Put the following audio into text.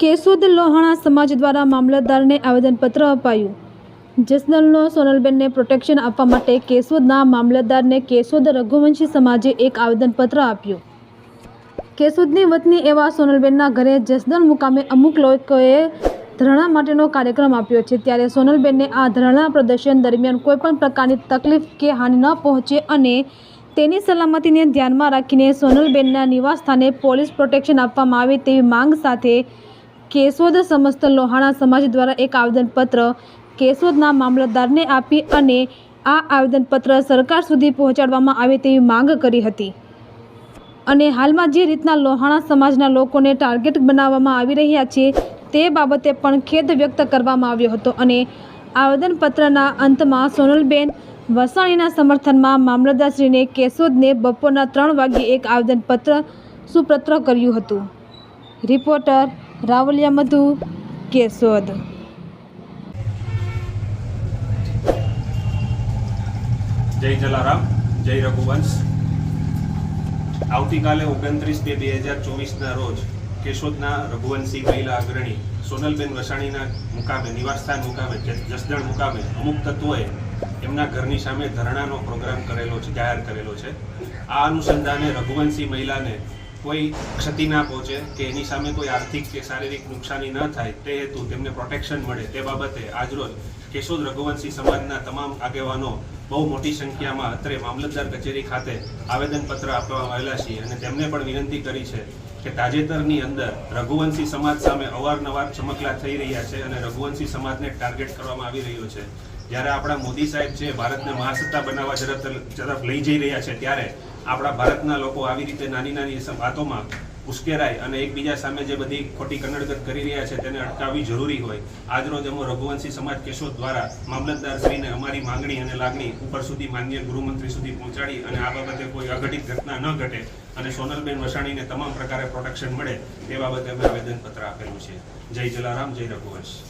કેશોદ લોહાણા સમાજ દ્વારા મામલતદારને આવેદનપત્ર અપાયું. જસદણનો સોનલબેનને પ્રોટેક્શન આપવા માટે કેશોદના મામલતદારને કેશોદ રઘુવંશી સમાજે એક આવેદનપત્ર આપ્યું. કેશોદની વતની એવા સોનલબેનના ઘરે જસદલ મુકામે અમુક લોકોએ ધરણા માટેનો કાર્યક્રમ આપ્યો છે. ત્યારે સોનલબેનને આ ધરણા પ્રદર્શન દરમિયાન કોઈપણ પ્રકારની તકલીફ કે હાનિ ન પહોંચે અને તેની સલામતીને ધ્યાનમાં રાખીને સોનલબેનના નિવાસસ્થાને પોલીસ પ્રોટેક્શન આપવામાં આવે તેવી માંગ સાથે કેશોદ સમસ્ત લોહાણા સમાજ દ્વારા એક આવેદનપત્ર કેશોદના મામલતદારને આપી અને આ આવેદનપત્ર સરકાર સુધી પહોંચાડવામાં આવે તેવી માંગ કરી હતી. અને હાલમાં જે રીતના લોહાણા સમાજના લોકોને ટાર્ગેટ બનાવવામાં આવી રહ્યા છે, તે બાબતે પણ ખેદ વ્યક્ત કરવામાં આવ્યો હતો અને આવેદનપત્રના અંતમાં સોનલબેન વસાણીના સમર્થનમાં મામલતદારશ્રીને કેશોદને બપોરના ત્રણ વાગ્યે એક આવેદનપત્ર સુપત્ર કર્યું હતું. રિપોર્ટર રાવલિયા મધુ, કેશોદ. જય જલારામ, જય રઘુવંશ. આવતીકાલે ઓગણત્રીસ બે બે હજાર ચોવીસના રોજ કેશોદના રઘુવંશી મહિલા અગ્રણી સોનલબેન વસાણીના મુકામે નિવાસસ્થાન મુકામે જસદણ મુકામે અમુક તત્વોએ એમના ઘરની સામે ધરણાનો પ્રોગ્રામ કરેલો છે, જાહેર કરેલો છે. આ અનુસંધાને રઘુવંશી મહિલાને કોઈ ક્ષતિ ના પહોંચે, કે એની સામે કોઈ આર્થિક કે શારીરિક નુકસાની ન થાય, તે હેતુ તેમને પ્રોટેક્શન મળે તે બાબતે આજરોજ કેશોદ રઘુવંશી સમાજના તમામ આગેવાનો બહુ મોટી સંખ્યામાં અત્રે મામલતદાર કચેરી ખાતે આવેદનપત્ર આપવા આવેલા છીએ અને તેમને પણ વિનંતી કરી છે કે તાજેતરની અંદર રઘુવંશી સમાજ સામે અવારનવાર ચમકલા થઈ રહ્યા છે અને રઘુવંશી સમાજને ટાર્ગેટ કરવામાં આવી રહ્યો છે. જ્યારે આપણા મોદી સાહેબ છે ભારતને મહાસત્તા બનાવવા તરફ તરફ લઈ જઈ રહ્યા છે, ત્યારે આપણા ભારતના લોકો આવી રીતે નાની નાની વાતોમાં ઉશ્કેરાય અને એકબીજા સામે જે બધી ખોટી કન્નડગત કરી રહ્યા છે તેને અટકાવવી જરૂરી હોય, આજરોજ અમો રઘુવંશી સમાજ કેશોદ દ્વારા મામલતદાર શ્રીને અમારી માંગણી અને લાગણી ઉપર સુધી માન્ય ગૃહમંત્રી સુધી પહોંચાડી અને આ બાબતે કોઈ અઘટિત ઘટના ન ઘટે અને સોનલબેન વસાણીને તમામ પ્રકારે પ્રોટેક્શન મળે, તે બાબતે અમે આવેદનપત્ર આપેલું છે. જય જલારામ, જય રઘુવંશ.